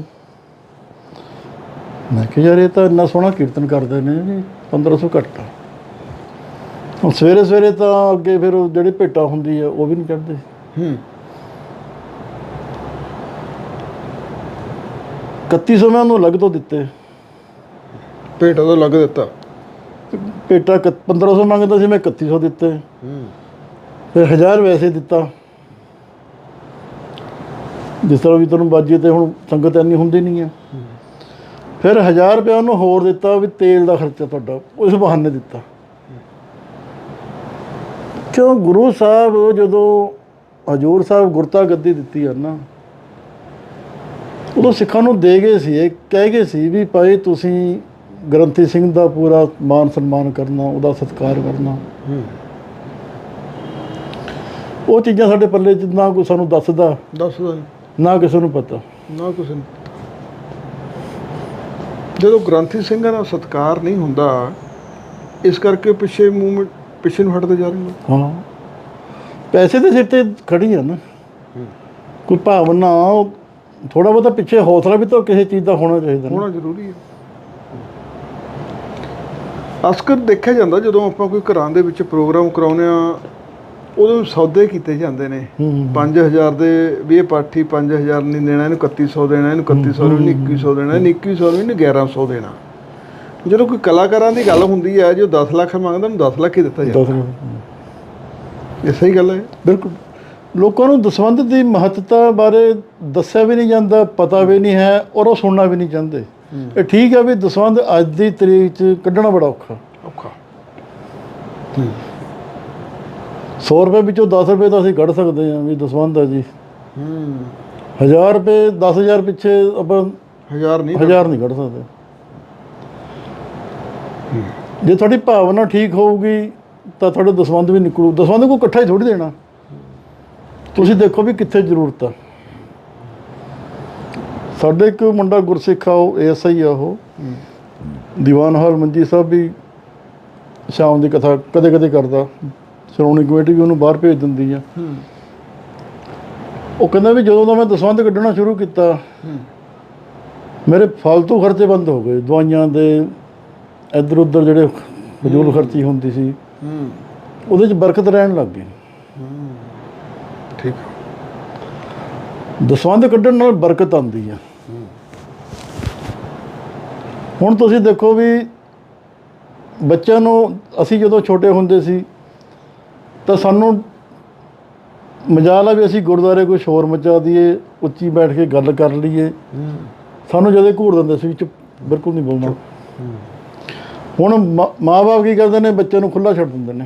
Speaker 2: ਮੈਂ ਕਿਹਾ ਯਾਰ ਇਹ ਤਾਂ ਇੰਨਾ ਸੋਹਣਾ ਕੀਰਤਨ ਕਰਦੇ ਨੇ ਜੀ 1500 ਘੱਟ ਆ ਹੁਣ ਸਵੇਰੇ ਸਵੇਰੇ ਤਾਂ ਅੱਗੇ ਫਿਰ ਉਹ ਜਿਹੜੀ ਭੇਟਾ ਹੁੰਦੀ ਆ ਉਹ ਵੀ ਨਹੀਂ ਚੜਦੇ
Speaker 1: ਹੂੰ।
Speaker 2: 3100 ਮੈਂ ਉਹਨੂੰ ਅਲੱਗ ਤੋਂ ਦਿੱਤੇ।
Speaker 1: ਪੇਟਾ ਤਾਂ ਲੱਗ ਦਿੱਤਾ?
Speaker 2: ਭੇਟਾ ਇਕ- 1500 ਮੰਗਦਾ ਸੀ ਮੈਂ 3100 ਦਿੱਤੇ।
Speaker 1: ਹੂੰ।
Speaker 2: ਫਿਰ 1000 ਵੈਸੇ ਦਿੱਤਾ। ਜਿਸ ਤਰ੍ਹਾਂ ਵੀ ਤੁਹਾਨੂੰ ਬਾਜੀ ਤੇ ਹੁਣ ਸੰਗਤ ਇੰਨੀ ਹੁੰਦੀ ਨਹੀਂ ਆ। ਫਿਰ 1000 ਰੁਪਏ ਉਹਨੂੰ ਹੋਰ ਦਿੱਤਾ ਵੀ ਤੇਲ ਦਾ ਖਰਚਾ ਤੁਹਾਡਾ ਉਸ ਬਹਾਨੇ ਦਿੱਤਾ। ਕਿਉਂ ਗੁਰੂ ਸਾਹਿਬ ਜਦੋਂ ਹਜੂਰ ਸਾਹਿਬ ਗੁਰਤਾ ਗੱਦੀ ਦਿੱਤੀ ਆ ਨਾ ਉਦੋਂ ਸਿੱਖਾਂ ਨੂੰ ਦੇ ਗਏ ਸੀ ਇਹ ਕਹਿ ਗਏ ਸੀ ਵੀ ਭਾਈ ਤੁਸੀਂ ਗ੍ਰੰਥੀ ਸਿੰਘ ਦਾ ਪੂਰਾ ਮਾਨ ਸਨਮਾਨ ਕਰਨਾ ਉਹਦਾ ਸਤਿਕਾਰ ਕਰਨਾ।
Speaker 1: ਹੂੰ।
Speaker 2: ਉਹ ਚੀਜ਼ਾਂ ਸਾਡੇ ਪੱਲੇ 'ਚ ਨਾ ਕੋਈ ਸਾਨੂੰ ਦੱਸਦਾ
Speaker 1: ਦੱਸ ਦੋ
Speaker 2: ਨਾ ਕਿਸੇ ਨੂੰ ਪਤਾ।
Speaker 1: ਨਾ ਨਹੀਂ ਜਦੋਂ ਗ੍ਰੰਥੀ ਸਿੰਘਾਂ ਦਾ ਸਤਕਾਰ ਨਹੀਂ ਹੁੰਦਾ ਇਸ ਕਰਕੇ ਪਿੱਛੇ ਮੂਵਮੈਂਟ ਪਿੱਛੇ ਨੂੰ ਹਟਦੇ ਜਾ ਰਹੇ ਨੇ।
Speaker 2: ਹਾਂ। ਪੈਸੇ ਦੇ ਸਿਰ ਤੇ ਖੜੀ ਆ ਨਾ। ਕੋਈ ਭਾਵਨਾ ਥੋੜਾ ਬਹੁਤਾ ਪਿੱਛੇ ਹੌਸਲਾ ਵੀ ਤਾਂ ਕਿਸੇ ਚੀਜ਼ ਦਾ ਹੋਣਾ ਚਾਹੀਦਾ ਨਾ।
Speaker 1: ਹੋਣਾ ਜ਼ਰੂਰੀ ਹੈ ਅਸਕਰ ਦੇਖਿਆ ਜਾਂਦਾ ਜਦੋਂ ਆਪਾਂ ਕੋਈ ਘਰਾਂ ਦੇ ਵਿੱਚ ਪ੍ਰੋਗਰਾਮ ਕਰਾਉਂਦੇ ਆ ਉਦੋਂ ਸੌਦੇ ਕੀਤੇ ਜਾਂਦੇ ਨੇ।
Speaker 2: ਹੂੰ
Speaker 1: 5000 ਦੇ ਵੀ ਇਹ ਪਾਠੀ 5000 ਨਹੀਂ ਦੇਣਾ ਇਹਨੂੰ 3100 ਦੇਣਾ ਇਹਨੂੰ 3100 ਨੂੰ 2100 ਦੇਣਾ ਇਹਨੂੰ 2100 ਨੂੰ ਇਹਨੂੰ 1100 ਦੇਣਾ। ਜਦੋਂ ਕੋਈ ਕਲਾਕਾਰਾਂ ਦੀ ਗੱਲ ਹੁੰਦੀ ਹੈ ਜੋ 10 ਲੱਖ ਮੰਗਦਾ ਉਹਨੂੰ 10 ਲੱਖ ਹੀ ਦਿੱਤਾ ਜਾਂਦਾ।
Speaker 2: ਦੱਸ
Speaker 1: ਇਹ ਸਹੀ ਗੱਲ ਹੈ।
Speaker 2: ਬਿਲਕੁਲ। ਲੋਕਾਂ ਨੂੰ ਦਸਵੰਧ ਦੀ ਮਹੱਤਤਾ ਬਾਰੇ ਦੱਸਿਆ ਵੀ ਨਹੀਂ ਜਾਂਦਾ ਪਤਾ ਵੀ ਨਹੀਂ ਹੈ ਔਰ ਉਹ ਸੁਣਨਾ ਵੀ ਨਹੀਂ ਚਾਹੁੰਦੇ। ਇਹ ਠੀਕ ਹੈ ਵੀ ਦਸਵੰਧ ਅੱਜ ਦੀ ਤਰੀਕ 'ਚ ਕੱਢਣਾ ਬੜਾ ਔਖਾ।
Speaker 1: ਔਖਾ।
Speaker 2: 100 ਰੁਪਏ ਵਿੱਚੋਂ 10 ਰੁਪਏ ਤਾਂ ਅਸੀਂ ਕੱਢ ਸਕਦੇ ਹਾਂ ਵੀ ਦਸਵੰਧ ਹੈ ਜੀ।
Speaker 1: ਹੂੰ।
Speaker 2: 1000 ਰੁਪਏ 10000 ਪਿੱਛੇ ਆਪਾਂ
Speaker 1: ਹਜ਼ਾਰ ਨਹੀਂ
Speaker 2: ਹਜ਼ਾਰ ਨਹੀਂ ਕੱਢ ਸਕਦੇ। ਜੇ ਤੁਹਾਡੀ ਭਾਵਨਾ ਠੀਕ ਹੋਊਗੀ ਤਾਂ ਤੁਹਾਡੇ ਦਸਵੰਧ ਵੀ ਨਿਕਲੂ। ਦਸਵੰਧ ਕੋਈ ਇਕੱਠਾ ਹੀ ਥੋੜੀ ਦੇਣਾ। ਤੁਸੀਂ ਦੇਖੋ ਵੀ ਕਿੱਥੇ ਜ਼ਰੂਰਤ ਆ। ਸਾਡੇ ਇੱਕ ਮੁੰਡਾ ਗੁਰਸਿੱਖ ਆ ਉਹ ਐਸਆਈ ਆ ਉਹ। ਦੀਵਾਨ ਹਾਲ ਮੰਜੀ ਸਾਹਿਬ ਵੀ ਸ਼ਾਮ ਦੀ ਕਥਾ ਕਦੇ ਕਦੇ ਕਰਦਾ। ਸ਼੍ਰੋਮਣੀ ਕਮੇਟੀ ਵੀ ਉਹਨੂੰ ਬਾਹਰ ਭੇਜ ਦਿੰਦੀ ਆ। ਉਹ ਕਹਿੰਦਾ ਵੀ ਜਦੋਂ ਦਾ ਮੈਂ ਦਸਵੰਧ ਕੱਢਣਾ ਸ਼ੁਰੂ ਕੀਤਾ ਮੇਰੇ ਫालतू ਖਰਚੇ ਬੰਦ ਹੋ ਗਏ। ਦਵਾਈਆਂ ਦੇ ਇੱਧਰ ਉੱਧਰ ਜਿਹੜੇ ਫਜ਼ੂਲ ਖਰਚੀ ਹੁੰਦੀ ਸੀ
Speaker 1: ਹੂੰ।
Speaker 2: ਉਹਦੇ 'ਚ ਬਰਕਤ ਰਹਿਣ ਲੱਗ ਗਈ।
Speaker 1: ਠੀਕ
Speaker 2: ਦਸਵੰਧ ਕੱਢਣ ਨਾਲ ਬਰਕਤ ਆਉਂਦੀ ਆ। ਹੁਣ ਤੁਸੀਂ ਦੇਖੋ ਵੀ ਬੱਚਿਆਂ ਨੂੰ ਅਸੀਂ ਜਦੋਂ ਛੋਟੇ ਹੁੰਦੇ ਸੀ ਤਾਂ ਸਾਨੂੰ ਮਜਾਲ ਆ ਵੀ ਅਸੀਂ ਗੁਰਦੁਆਰੇ ਕੋਈ ਸ਼ੋਰ ਮਚਾ ਦਈਏ ਉੱਚੀ ਬੈਠ ਕੇ ਗੱਲ ਕਰ ਲਈਏ।
Speaker 1: ਹੂੰ।
Speaker 2: ਸਾਨੂੰ ਜਦੋਂ ਘੂਰ ਦਿੰਦੇ ਸੀ ਚੁੱਪ ਬਿਲਕੁਲ ਨਹੀਂ ਬੋਲਣਾ। ਹੁਣ ਮਾਪੇ ਕੀ ਕਰਦੇ ਨੇ? ਬੱਚੇ ਨੂੰ ਖੁੱਲਾ ਛੱਡ ਦਿੰਦੇ ਨੇ।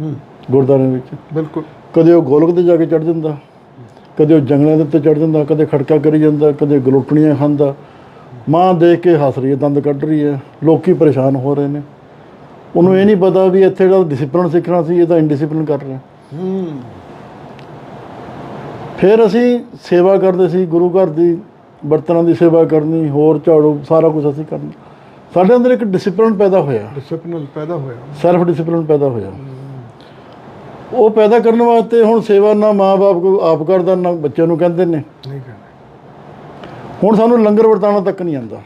Speaker 1: ਹੂੰ।
Speaker 2: ਗੁਰਦੁਆਰੇ ਵਿੱਚ।
Speaker 1: ਬਿਲਕੁਲ।
Speaker 2: ਕਦੇ ਉਹ ਗੋਲਕ ਤੇ ਜਾ ਕੇ ਚੜ ਜਾਂਦਾ ਕਦੇ ਉਹ ਜੰਗਲਾਂ ਦੇ ਉੱਤੇ ਚੜ ਜਾਂਦਾ ਕਦੇ ਖੜਕਾ ਕਰੀ ਜਾਂਦਾ ਕਦੇ ਗਲੋਟਣੀਆਂ ਖਾਂਦਾ। ਮਾਂ ਦੇਖ ਕੇ ਹੱਸ ਰਹੀ ਹੈ ਦੰਦ ਕੱਢ ਰਹੀ ਹੈ ਲੋਕੀ ਪਰੇਸ਼ਾਨ ਹੋ ਰਹੇ ਨੇ। ਉਹਨੂੰ ਇਹ ਨਹੀਂ ਪਤਾ ਵੀ ਇੱਥੇ ਜਿਹੜਾ ਡਿਸਪਲਿਨ ਸਿੱਖਣਾ ਸੀ ਇਹ ਤਾਂ ਇਨਡਿਸਪਲਿਨ ਕਰ ਰਿਹਾ।
Speaker 1: ਹੂੰ।
Speaker 2: ਫਿਰ ਅਸੀਂ ਸੇਵਾ ਕਰਦੇ ਸੀ ਗੁਰੂ ਘਰ ਦੀ ਬਰਤਨਾਂ ਦੀ ਸੇਵਾ ਕਰਨੀ ਹੋਰ ਝਾੜੂ ਸਾਰਾ ਕੁਝ ਅਸੀਂ ਕਰਨਾ। ਸਾਡੇ ਅੰਦਰ ਇੱਕ ਡਿਸਪਲਿਨ ਪੈਦਾ ਹੋਇਆ।
Speaker 1: ਡਿਸਪਲਿਨ ਪੈਦਾ ਹੋਇਆ।
Speaker 2: ਸੈਲਫ ਡਿਸਪਲਿਨ ਪੈਦਾ ਹੋਇਆ। ਉਹ ਪੈਦਾ ਕਰਨ ਵਾਸਤੇ ਹੁਣ ਸੇਵਾ ਨਾ ਮਾਂ-ਬਾਪ ਕੋ ਆਪ ਕਰਦਾ ਨਾ ਬੱਚਿਆਂ ਨੂੰ ਕਹਿੰਦੇ ਨੇ।
Speaker 1: ਨਹੀਂ ਕਹਿੰਦੇ।
Speaker 2: ਹੁਣ ਸਾਨੂੰ ਲੰਗਰ ਵਰਤਾਉਣਾ ਤੱਕ ਨਹੀਂ ਆਉਂਦਾ।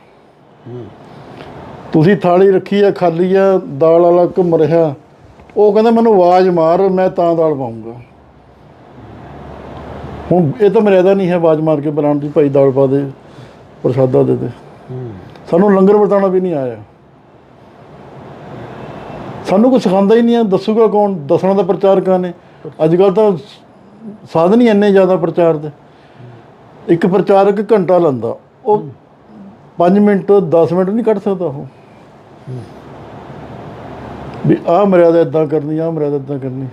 Speaker 2: ਤੁਸੀਂ ਥਾਲੀ ਰੱਖੀ ਆ ਖਾਲੀ ਆ ਦਾਲ ਵਾਲਾ ਘੁੰਮ ਰਿਹਾ। ਉਹ ਕਹਿੰਦਾ ਮੈਨੂੰ ਆਵਾਜ਼ ਮਾਰ ਮੈਂ ਤਾਂ ਦਾਲ ਪਾਉਂਗਾ। ਹੁਣ ਇਹ ਤਾਂ ਮਰਿਆਦਾ ਨਹੀਂ ਹੈ ਆਵਾਜ਼ ਮਾਰ ਕੇ ਬੁਲਾਉਣ ਦੀ ਭਾਈ ਦਾਲ ਪਾ ਦੇ ਪ੍ਰਸ਼ਾਦਾ ਦੇ ਦੇ। ਸਾਨੂੰ ਲੰਗਰ ਵਰਤਾਉਣਾ ਵੀ ਨਹੀਂ ਆਇਆ। ਸਾਨੂੰ ਕੁਝ ਸਿਖਾਉਂਦਾ ਹੀ ਨਹੀਂ ਆ ਦੱਸੂਗਾ ਕੌਣ? ਦੱਸਣ ਦਾ ਪ੍ਰਚਾਰਕਾਂ ਨੇ ਅੱਜ ਕੱਲ ਤਾਂ ਸਾਧਨ ਹੀ ਇੰਨੇ ਜ਼ਿਆਦਾ ਪ੍ਰਚਾਰ ਦੇ। ਇੱਕ ਪ੍ਰਚਾਰਕ ਘੰਟਾ ਲੰਦਾ। ਉਹ 5 ਮਿੰਟ 10 ਮਿੰਟ ਨਹੀਂ ਕੱਢ ਸਕਦਾ ਉਹ। ਵੀ ਆਹ ਮਰਿਆਦਾ ਇਦਾਂ ਕਰਨੀ, ਆਹ ਮਰਿਆਦਾ ਇਦਾਂ ਕਰਨੀ।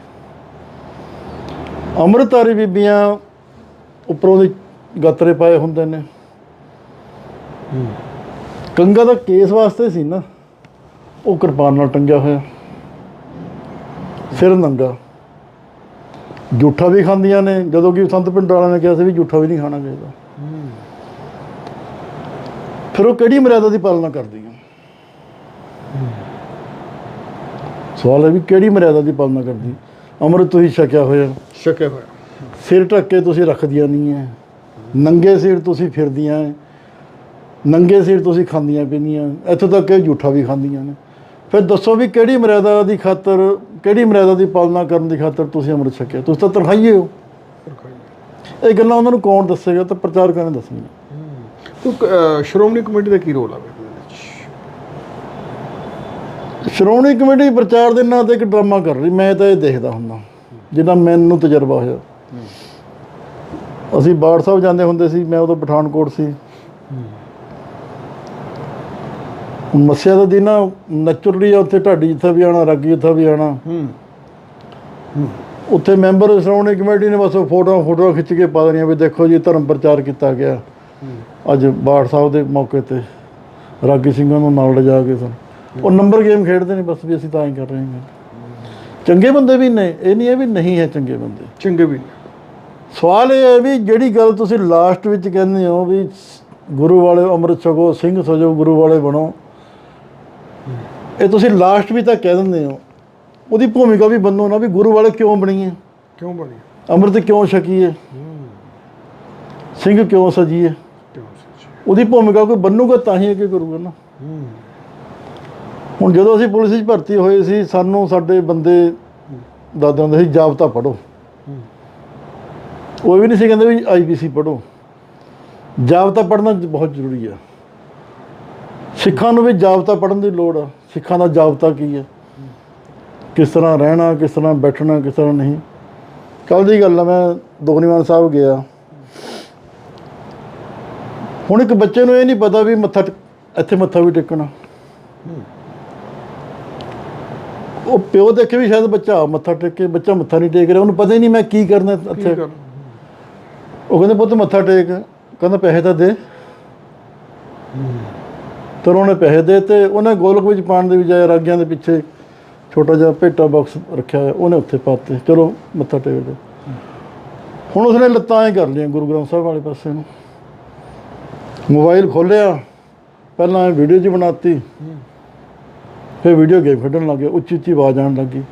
Speaker 2: ਅੰਮ੍ਰਿਤਾਰੀ ਬੀਬੀਆਂ ਉੱਪਰੋਂ ਦੇ ਗਾਤਰੇ ਪਾਏ ਹੁੰਦੇ ਨੇ। ਕੰਗਾ ਦਾ ਕੇਸ ਵਾਸਤੇ ਸੀ ਨਾ ਉਹ ਕਿਰਪਾਨ ਨਾਲ ਟੰਗਿਆ ਹੋਇਆ। ਸਿਰ ਨੰਗਾ। ਜੂਠਾ ਵੀ ਖਾਂਦੀਆਂ ਨੇ ਜਦੋਂ ਕਿ ਸੰਤ ਪਿੰਡ ਵਾਲਿਆਂ ਨੇ ਕਿਹਾ ਸੀ ਵੀ ਜੂਠਾ ਵੀ ਨਹੀਂ ਖਾਣਾ ਚਾਹੀਦਾ। ਫਿਰ ਉਹ ਕਿਹੜੀ ਮਰਿਆਦਾ ਦੀ ਪਾਲਣਾ ਕਰਦੀ ਹੈ ਸਵਾਲ ਹੈ ਵੀ ਕਿਹੜੀ ਮਰਿਆਦਾ ਦੀ ਪਾਲਣਾ ਕਰਦੀ? ਅੰਮ੍ਰਿਤ ਤੁਸੀਂ ਛਕਿਆ ਹੋਇਆ।
Speaker 1: ਸ਼ੱਕਿਆ ਹੋਇਆ।
Speaker 2: ਸਿਰ ਢੱਕ ਕੇ ਤੁਸੀਂ ਰੱਖਦੀਆਂ ਨਹੀਂ ਹੈ ਨੰਗੇ ਸਿਰ ਤੁਸੀਂ ਫਿਰਦੀਆਂ ਹੈ ਨੰਗੇ ਸਿਰ ਤੁਸੀਂ ਖਾਂਦੀਆਂ ਪੀਂਦੀਆਂ ਇੱਥੋਂ ਤੱਕ ਕਿ ਝੂਠਾ ਵੀ ਖਾਂਦੀਆਂ ਨੇ। ਫਿਰ ਦੱਸੋ ਵੀ ਕਿਹੜੀ ਮਰਿਆਦਾ ਦੀ ਖਾਤਰ ਕਿਹੜੀ ਮਰਿਆਦਾ ਦੀ ਪਾਲਣਾ ਕਰਨ ਦੀ ਖਾਤਰ ਤੁਸੀਂ ਅੰਮ੍ਰਿਤ ਛਕਿਆ? ਤੁਸੀਂ ਤਾਂ ਤਨਖਾਹੀਏ ਹੋ। ਇਹ ਗੱਲਾਂ ਉਹਨਾਂ ਨੂੰ ਕੌਣ ਦੱਸੇਗਾ? ਤਾਂ ਪ੍ਰਚਾਰਕਾਂ ਨੇ ਦੱਸਣੀਆਂ।
Speaker 1: ਤੋ ਸ਼੍ਰੋਮਣੀ ਕਮੇਟੀ ਦਾ ਕੀ ਰੋਲ ਆਵੇ
Speaker 2: ਸ਼੍ਰੋਮਣੀ ਕਮੇਟੀ ਪ੍ਰਚਾਰ ਦੇ ਨਾਂ ਤੇ ਇੱਕ ਡਰਾਮਾ ਕਰ ਰਹੀ। ਮੈਂ ਤਾਂ ਇਹ ਦੇਖਦਾ ਹੁੰਦਾ। ਜਿੰਨਾ ਮੈਨੂੰ ਤਜਰਬਾ ਹੋਇਆ। ਅਸੀਂ ਬਾੜ ਸਾਹਿਬ ਜਾਂਦੇ ਹੁੰਦੇ ਸੀ। ਮੈਂ ਉਦੋਂ ਪਠਾਨਕੋਟ ਸੀ। ਮੱਸਿਆ ਦਾ ਦਿਨ ਆ ਨੈਚੁਰਲੀ ਆ ਉੱਥੇ ਢਾਡੀ ਜਿੱਥੇ ਵੀ ਆਣਾ ਰਾਗੀ ਜਿੱਥੇ ਵੀ ਆਣਾ
Speaker 1: ਹੂੰ।
Speaker 2: ਉੱਥੇ ਮੈਂਬਰ ਸ਼੍ਰੋਮਣੀ ਕਮੇਟੀ ਨੇ ਬਸ ਫੋਟੋਆਂ ਫੋਟੋਆਂ ਖਿੱਚ ਕੇ ਪਾ ਦੇਣੀਆਂ ਵੀ ਦੇਖੋ ਜੀ ਧਰਮ ਪ੍ਰਚਾਰ ਕੀਤਾ ਗਿਆ। ਅੱਜ ਬਾੜ ਸਾਹਿਬ ਦੇ ਮੌਕੇ ਤੇ ਰਾਗੀ ਸਿੰਘਾਂ ਨੂੰ ਨਾਲ ਲਿਜਾ ਕੇ ਸਨ। ਉਹ ਨੰਬਰ ਗੇਮ ਖੇਡਦੇ ਨੇ ਬਸ ਵੀ ਅਸੀਂ ਤਾਂ ਹੀ ਕਰ ਰਹੇ ਹਾਂ। ਚੰਗੇ ਬੰਦੇ ਵੀ ਨੇ ਇਹ ਨਹੀਂ ਹੈ ਵੀ ਨਹੀਂ ਹੈ ਚੰਗੇ ਬੰਦੇ।
Speaker 1: ਚੰਗੇ ਵੀ।
Speaker 2: ਸਵਾਲ ਇਹ ਹੈ ਵੀ ਜਿਹੜੀ ਗੱਲ ਤੁਸੀਂ ਲਾਸਟ ਵਿੱਚ ਕਹਿੰਦੇ ਹੋ ਵੀ ਗੁਰੂ ਵਾਲੇ ਅੰਮ੍ਰਿਤ ਛਕੋ ਸਿੰਘ ਸਜੋ ਗੁਰੂ ਵਾਲੇ ਬਣੋ ਇਹ ਤੁਸੀਂ ਲਾਸਟ ਵੀ ਤਾਂ ਕਹਿ ਦਿੰਦੇ ਹੋ। ਉਹਦੀ ਭੂਮਿਕਾ ਵੀ ਬੰਨੋ ਨਾ ਵੀ ਗੁਰੂ ਵਾਲੇ ਕਿਉਂ ਬਣੀਏ
Speaker 1: ਕਿਉਂ ਬਣੀ
Speaker 2: ਅੰਮ੍ਰਿਤ ਕਿਉਂ ਛਕੀਏ ਸਿੰਘ ਕਿਉਂ ਸਜੀਏ ਉਹਦੀ ਭੂਮਿਕਾ ਕੋਈ ਬੰਨੂਗਾ ਤਾਂ ਹੀ ਅੱਗੇ ਕਰੂਗਾ ਨਾ। ਹੁਣ ਜਦੋਂ ਅਸੀਂ ਪੁਲਿਸ ਵਿੱਚ ਭਰਤੀ ਹੋਏ ਸੀ ਸਾਨੂੰ ਸਾਡੇ ਬੰਦੇ ਦੱਸਦੇ ਹੁੰਦੇ ਸੀ ਜਾਬਤਾ ਪੜੋ ਉਹ ਵੀ ਨਹੀਂ ਸੀ ਕਹਿੰਦੇ ਵੀ ਆਈਪੀਸੀ ਪੜੋ ਜਾਬਤਾ ਪੜਨਾ ਬਹੁਤ ਜ਼ਰੂਰੀ ਆ ਸਿੱਖਾਂ ਨੂੰ ਵੀ ਜਾਬਤਾ ਪੜਨ ਦੀ ਲੋੜ ਆ। ਸਿੱਖਾਂ ਦਾ ਜਾਬਤਾ ਕੀ ਹੈ? ਕਿਸ ਤਰ੍ਹਾਂ ਰਹਿਣਾ ਕਿਸ ਤਰ੍ਹਾਂ ਬੈਠਣਾ ਕਿਸ ਤਰ੍ਹਾਂ ਨਹੀਂ? ਕੱਲ ਦੀ ਗੱਲ ਆ ਮੈਂ ਦੋਗਨੀਵਾਨ ਸਾਹਿਬ ਗਿਆ। ਹੁਣ ਇੱਕ ਬੱਚੇ ਨੂੰ ਇਹ ਨਹੀਂ ਪਤਾ ਵੀ ਮੱਥਾ ਇੱਥੇ ਮੱਥਾ ਵੀ ਟੇਕਣਾ। ਉਹ ਪਿਓ ਦੇਖੇ ਵੀ ਸ਼ਾਇਦ ਬੱਚਾ ਮੱਥਾ ਟੇਕੇ ਬੱਚਾ ਮੱਥਾ ਨਹੀਂ ਟੇਕ ਰਿਹਾ ਉਹਨੂੰ ਪਤਾ ਹੀ ਨਹੀਂ ਮੈਂ ਕੀ ਕਰਨਾ
Speaker 1: ਕੀ
Speaker 2: ਇੱਥੇ ਉਹ ਕਹਿੰਦੇ ਪੁੱਤ ਮੱਥਾ ਟੇਕ। ਕਹਿੰਦਾ ਪੈਸੇ ਤਾਂ ਦੇ। ਤੇ ਉਹਨੇ ਪੈਸੇ ਦੇ ਤੇ ਉਹਨੇ ਗੋਲਕ ਵਿੱਚ ਪਾਣ ਦੇ ਬਜਾਏ ਰਾਗਿਆਂ ਦੇ ਪਿੱਛੇ ਛੋਟਾ ਜਿਹਾ ਪੇਟਾ ਬਾਕਸ ਰੱਖਿਆ ਹੋਇਆ ਉਹਨੇ ਉੱਥੇ ਪਾਤੇ ਚਲੋ ਮੱਥਾ ਟੇਕ ਦੇ ਹੁਣ ਉਸਨੇ ਲੱਤਾਂ ਐ ਕਰ ਲਈਆਂ ਗੁਰੂ ਗ੍ਰੰਥ ਸਾਹਿਬ ਵਾਲੇ ਪਾਸੇ ਨੂੰ। ਮੋਬਾਈਲ ਖੋਲਿਆ ਪਹਿਲਾਂ ਵੀਡੀਓ ਜੀ ਬਣਾਤੀ। ਫਿਰ ਵੀਡੀਓ ਗੇਮ ਖੇਡਣ ਲੱਗ ਗਿਆ ਉੱਚੀ ਉੱਚੀ ਆਵਾਜ਼ ਆਉਣ ਲੱਗੀ।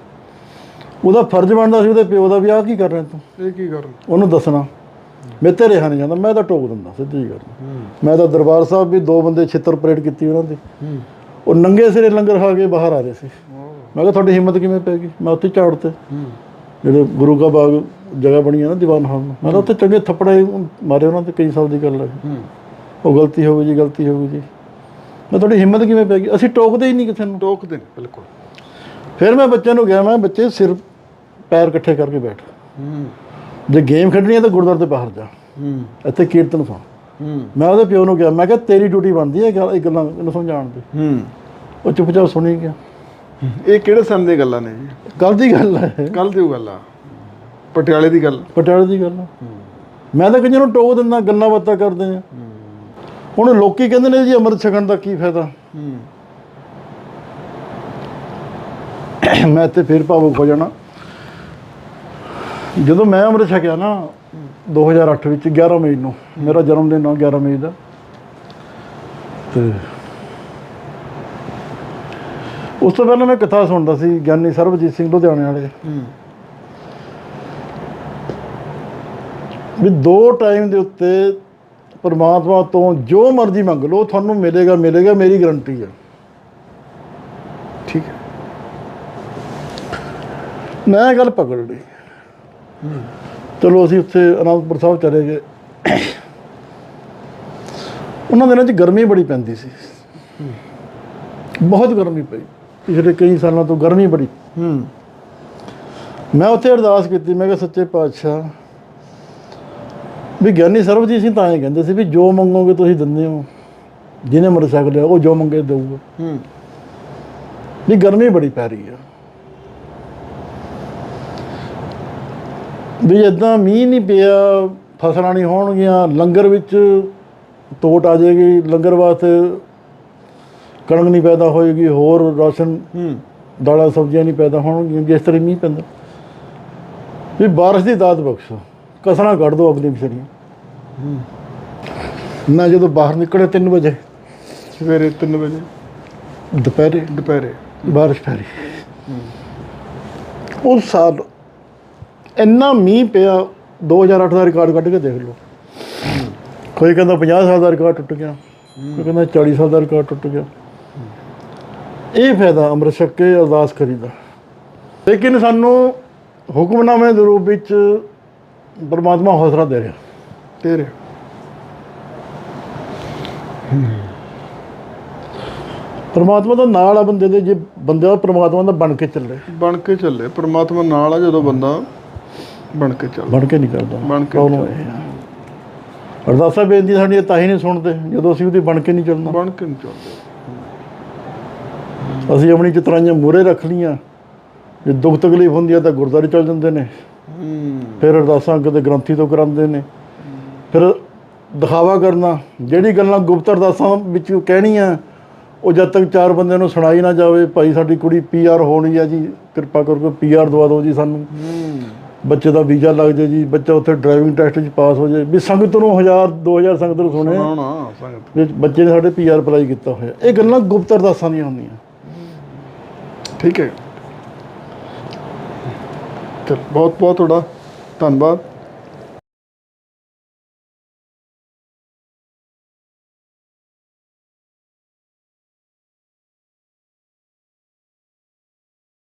Speaker 2: ਉਹਦਾ ਫਰਜ਼ ਬਣਦਾ ਸੀ ਉਹਦੇ ਪਿਓ ਦਾ ਵੀ ਆਹ ਕੀ ਕਰ ਰਿਹਾ ਤੂੰ?
Speaker 1: ਇਹ ਕੀ ਕਰਨ?
Speaker 2: ਉਹਨੂੰ ਦੱਸਣਾ। ਮੈਂ ਤੇ ਰਿਹਾ ਨਹੀਂ ਜਾਂਦਾ ਮੈਂ ਤਾਂ ਟੋਕ ਦਿੰਦਾ ਸਿੱਧੀ ਗੱਲ। ਮੈਂ ਤਾਂ ਦਰਬਾਰ ਸਾਹਿਬ ਵੀ ਦੋ ਬੰਦੇ ਛਿੱਤਰ ਪਰੇਡ ਕੀਤੀ ਉਹਨਾਂ ਦੀ। ਉਹ ਨੰਗੇ ਸਿਰੇ ਲੰਗਰ ਖਾ ਕੇ ਬਾਹਰ ਆ ਰਹੇ ਸੀ। ਮੈਂ ਕਿਹਾ ਤੁਹਾਡੀ ਹਿੰਮਤ ਕਿਵੇਂ ਪੈ ਗਈ? ਮੈਂ ਉੱਥੇ ਝਾੜ ਤੇ ਜਿਹੜੇ ਗੁਰੂ ਕਾ ਬਾਗ ਜਗ੍ਹਾ ਬਣੀ ਹੈ ਨਾ ਦੀਵਾਨ ਹਾਲ ਮੈਂ ਤਾਂ ਉੱਥੇ ਚੰਗੇ ਥੱਪੜੇ ਮਾਰੇ ਉਹਨਾਂ ਤੇ ਕਈ ਸਾਲ ਦੀ ਗੱਲ ਹੈ। ਉਹ ਗਲਤੀ ਹੋ ਗਈ ਜੀ ਗਲਤੀ ਹੋ ਗਈ ਜੀ। ਮੈਂ ਤੁਹਾਡੀ ਹਿੰਮਤ ਕਿਵੇਂ ਪੈ ਗਈ? ਅਸੀਂ ਟੋਕਦੇ ਹੀ ਨਹੀਂ ਕਿਸੇ ਨੂੰ।
Speaker 1: ਟੋਕਦੇ ਨੇ ਬਿਲਕੁਲ।
Speaker 2: ਫਿਰ ਮੈਂ ਬੱਚਿਆਂ ਨੂੰ ਕਿਹਾ ਮੈਂ ਬੱਚੇ ਸਿਰ ਪੈਰ ਇਕੱਠੇ ਕਰਕੇ ਬੈਠ।
Speaker 1: ਹੂੰ।
Speaker 2: ਜੇ ਗੇਮ ਖੇਡਣੀ ਹੈ ਤਾਂ ਗੁਰਦੁਆਰੇ ਤੇ ਬਾਹਰ ਜਾ।
Speaker 1: ਹੂੰ।
Speaker 2: ਇੱਥੇ ਕੀਰਤਨ ਸੁਣ।
Speaker 1: ਹੂੰ।
Speaker 2: ਮੈਂ ਉਹਦੇ ਪਿਓ ਨੂੰ ਕਿਹਾ ਮੈਂ ਕਿਹਾ ਤੇਰੀ ਡਿਊਟੀ ਬਣਦੀ ਹੈ ਇਹ ਗੱਲਾਂ ਇਹਨੂੰ ਸਮਝਾਉਣ ਦੀ।
Speaker 1: ਹੂੰ।
Speaker 2: ਉਹ ਚੁੱਪਚਾਪ ਸੁਣੀ ਗਿਆ।
Speaker 1: ਇਹ ਕਿਹੜੇ ਸਮੇਂ ਦੀਆਂ ਗੱਲਾਂ ਨੇ? ਜੀ
Speaker 2: ਗੱਲ ਦੀ ਗੱਲ ਹੈ।
Speaker 1: ਕੱਲ ਦੀ ਗੱਲ ਆ। ਪਟਿਆਲੇ ਦੀ ਗੱਲ।
Speaker 2: ਪਟਿਆਲੇ ਦੀ ਗੱਲ। ਮੈਂ ਤਾਂ ਕਈਆਂ ਨੂੰ ਟੋਕ ਦਿੰਦਾ ਗੱਲਾਂ ਬਾਤਾਂ ਕਰਦੇ ਆ। ਹੁਣ ਲੋਕੀ ਕਹਿੰਦੇ ਨੇ ਜੀ ਅੰਮ੍ਰਿਤ ਛਕਣ ਦਾ ਕੀ ਫਾਇਦਾ?
Speaker 1: ਹੂੰ।
Speaker 2: ਮੈਂ ਤੇ ਫਿਰ ਭਾਵੁਕ ਹੋ ਜਾਣਾ। ਜਦੋਂ ਮੈਂ ਅੰਮ੍ਰਿਤ ਛਕਿਆ ਨਾ 2008 ਵਿੱਚ 11 ਮਈ ਨੂੰ ਮੇਰਾ ਜਨਮ ਦਿਨ ਆ 11 ਮਈ ਦਾ। ਤੇ ਉਸ ਤੋਂ ਪਹਿਲਾਂ ਮੈਂ ਕਥਾ ਸੁਣਦਾ ਸੀ ਗਿਆਨੀ ਸਰਬਜੀਤ ਸਿੰਘ ਲੁਧਿਆਣੇ ਵਾਲੇ।
Speaker 1: ਹੂੰ।
Speaker 2: ਵੀ ਦੋ ਟਾਈਮ ਦੇ ਉੱਤੇ ਪਰਮਾਤਮਾ ਤੋਂ ਜੋ ਮਰਜ਼ੀ ਮੰਗ ਲਓ ਤੁਹਾਨੂੰ ਮਿਲੇਗਾ ਮਿਲੇਗਾ ਮੇਰੀ ਗਰੰਟੀ ਹੈ
Speaker 1: ਠੀਕ ਹੈ।
Speaker 2: ਮੈਂ ਗੱਲ ਪਕੜ ਲਈ। ਚਲੋ ਅਸੀਂ ਉੱਥੇ ਅਨੰਦਪੁਰ ਸਾਹਿਬ ਚਲੇ ਗਏ। ਉਹਨਾਂ ਦਿਨਾਂ 'ਚ ਗਰਮੀ ਬੜੀ ਪੈਂਦੀ ਸੀ। ਬਹੁਤ ਗਰਮੀ ਪਈ। ਪਿਛਲੇ ਕਈ ਸਾਲਾਂ ਤੋਂ ਗਰਮੀ ਬੜੀ।
Speaker 1: ਹੂੰ।
Speaker 2: ਮੈਂ ਉੱਥੇ ਅਰਦਾਸ ਕੀਤੀ ਮੈਂ ਕਿਹਾ ਸੱਚੇ ਪਾਤਸ਼ਾਹ ਵੀ ਗਿਆਨੀ ਸਰਬਜੀਤ ਸਿੰਘ ਤਾਂ ਇਹ ਕਹਿੰਦੇ ਸੀ ਵੀ ਜੋ ਮੰਗੋਗੇ ਤੁਸੀਂ ਦਿੰਦੇ ਹੋ ਜਿਹਨੇ ਮਰ ਲਿਆ ਉਹ ਜੋ ਮੰਗੇ ਦੇਊਗਾ।
Speaker 1: ਹੂੰ।
Speaker 2: ਵੀ ਗਰਮੀ ਬੜੀ ਪੈ ਰਹੀ ਆ। ਵੀ ਇਦਾਂ ਮੀਂਹ ਨਹੀਂ ਪਿਆ ਫਸਲਾਂ ਨਹੀਂ ਹੋਣਗੀਆਂ ਲੰਗਰ ਵਿੱਚ ਤੋਟ ਆ ਜਾਏਗੀ ਲੰਗਰ ਵਾਸਤੇ ਕਣਕ ਨਹੀਂ ਪੈਦਾ ਹੋਏਗੀ ਹੋਰ ਰਾਸ਼ਨ ਦਾਲਾਂ ਸਬਜ਼ੀਆਂ ਨਹੀਂ ਪੈਦਾ ਹੋਣਗੀਆਂ ਜਿਸ ਤਰ੍ਹਾਂ ਮੀਂਹ ਪੈਂਦਾ। ਵੀ ਬਾਰਿਸ਼ ਦੀ ਦਾਤ ਬਖਸ਼ੋ ਕਸਣਾ ਕੱਢ ਦੋ ਅਗਲੀ ਵਿਚਾਰੀਆਂ ਨਾ ਜਦੋਂ ਬਾਹਰ ਨਿਕਲੇ 3 ਵਜੇ।
Speaker 1: ਸਵੇਰੇ 3 ਵਜੇ।
Speaker 2: ਦੁਪਹਿਰੇ।
Speaker 1: ਦੁਪਹਿਰੇ।
Speaker 2: ਬਾਰਿਸ਼ ਪੈ ਰਹੀ। ਉਸ ਸਾਲ ਇੰਨਾ ਮੀਂਹ ਪਿਆ 2008 ਦਾ ਰਿਕਾਰਡ ਕੱਢ ਕੇ ਦੇਖ ਲਓ। ਕੋਈ ਕਹਿੰਦਾ 50 ਸਾਲ ਦਾ ਰਿਕਾਰਡ ਟੁੱਟ ਗਿਆ ਕੋਈ ਕਹਿੰਦਾ 40 ਸਾਲ ਦਾ ਰਿਕਾਰਡ ਟੁੱਟ ਗਿਆ। ਇਹ ਫਾਇਦਾ ਅੰਮ੍ਰਿਤ ਛਕ ਕੇ ਅਰਦਾਸ ਕਰੀਦਾ। ਲੇਕਿਨ ਸਾਨੂੰ ਹੁਕਮਨਾਮੇ ਦੇ ਰੂਪ ਵਿੱਚ ਪਰਮਾਤਮਾ ਹੌਸਲਾ ਦੇ ਰਿਹਾ।
Speaker 1: ਤੇਰੇ
Speaker 2: ਪਰਮਾਤਮਾ ਦਾ ਨਾਲ ਆ ਬੰਦੇ ਦੇ ਜੇ ਬੰਦਾ ਪਰਮਾਤਮਾ ਦਾ ਬਣ ਕੇ ਚੱਲੇ।
Speaker 1: ਬਣ ਕੇ ਚੱਲੇ। ਪ੍ਰਮਾਤਮਾ ਨਾਲ ਆ ਜਦੋਂ ਬੰਦਾ ਬਣ ਕੇ ਚੱਲ।
Speaker 2: ਬਣ ਕੇ ਨਹੀਂ ਕਰਦਾ।
Speaker 1: ਬਣ ਕੇ
Speaker 2: ਇਹ। ਅਰਦਾਸਾਂ ਬੇਨਤੀ ਸਾਡੀਆਂ ਤਾਂ ਹੀ ਨਹੀਂ ਸੁਣਦੇ। ਜਦੋਂ ਅਸੀਂ ਉਹਦੀ ਬਣ ਕੇ ਨਹੀਂ ਚੱਲਣਾ।
Speaker 1: ਬਣ ਕੇ ਨਹੀਂ ਚੱਲਦੇ।
Speaker 2: ਅਸੀਂ ਆਪਣੀ ਚਤਰਾਈਆਂ ਮੂਰੇ ਰੱਖ ਲੀਆਂ ਜੇ ਦੁੱਖ ਤਕਲੀਫ ਹੁੰਦੀ ਆ ਤਾਂ ਗੁਰਦੁਆਰੇ ਚੱਲ ਜਾਂਦੇ ਨੇ।
Speaker 1: ਹੂੰ।
Speaker 2: ਫਿਰ ਅਰਦਾਸਾਂ ਕਿਤੇ ਗ੍ਰੰਥੀ ਤੋਂ ਕਰਾਉਂਦੇ ਨੇ। ਫਿਰ ਦਿਖਾਵਾ ਕਰਨਾ। ਜਿਹੜੀ ਗੱਲਾਂ ਗੁਪਤ ਅਰਦਾਸਾਂ ਵਿੱਚ ਕਹਿਣੀਆਂ ਉਹ ਜਦ ਤੱਕ ਚਾਰ ਬੰਦਿਆਂ ਨੂੰ ਸੁਣਾਈ ਨਾ ਜਾਵੇ ਭਾਈ ਸਾਡੀ ਕੁੜੀ ਪੀਆਰ ਹੋਣੀ ਆ ਜੀ ਕਿਰਪਾ ਕਰਕੇ ਪੀਆਰ ਦਵਾ ਦਿਓ ਜੀ ਸਾਨੂੰ। ਬੱਚੇ ਦਾ ਵੀਜ਼ਾ ਲੱਗ ਜਾਏ ਜੀ ਬੱਚਾ ਉੱਥੇ ਡਰਾਈਵਿੰਗ ਟੈਸਟ 'ਚ ਪਾਸ ਹੋ ਜਾਏ। ਵੀ ਸੰਗਤ ਨੂੰ 1000 2000 ਸੰਗਤ ਨੂੰ ਸੁਣੇ
Speaker 1: ਨਾ ਸੰਗਤ
Speaker 2: ਵੀ ਬੱਚੇ ਨੇ ਸਾਡੇ ਪੀਆਰ ਅਪਲਾਈ ਕੀਤਾ ਹੋਇਆ। ਇਹ ਗੱਲਾਂ ਗੁਪਤ ਅਰਦਾਸਾਂ ਦੀਆਂ ਹੁੰਦੀਆਂ।
Speaker 1: ਠੀਕ ਹੈ। ਚਲ ਬਹੁਤ ਬਹੁਤ ਤੁਹਾਡਾ ਧੰਨਵਾਦ।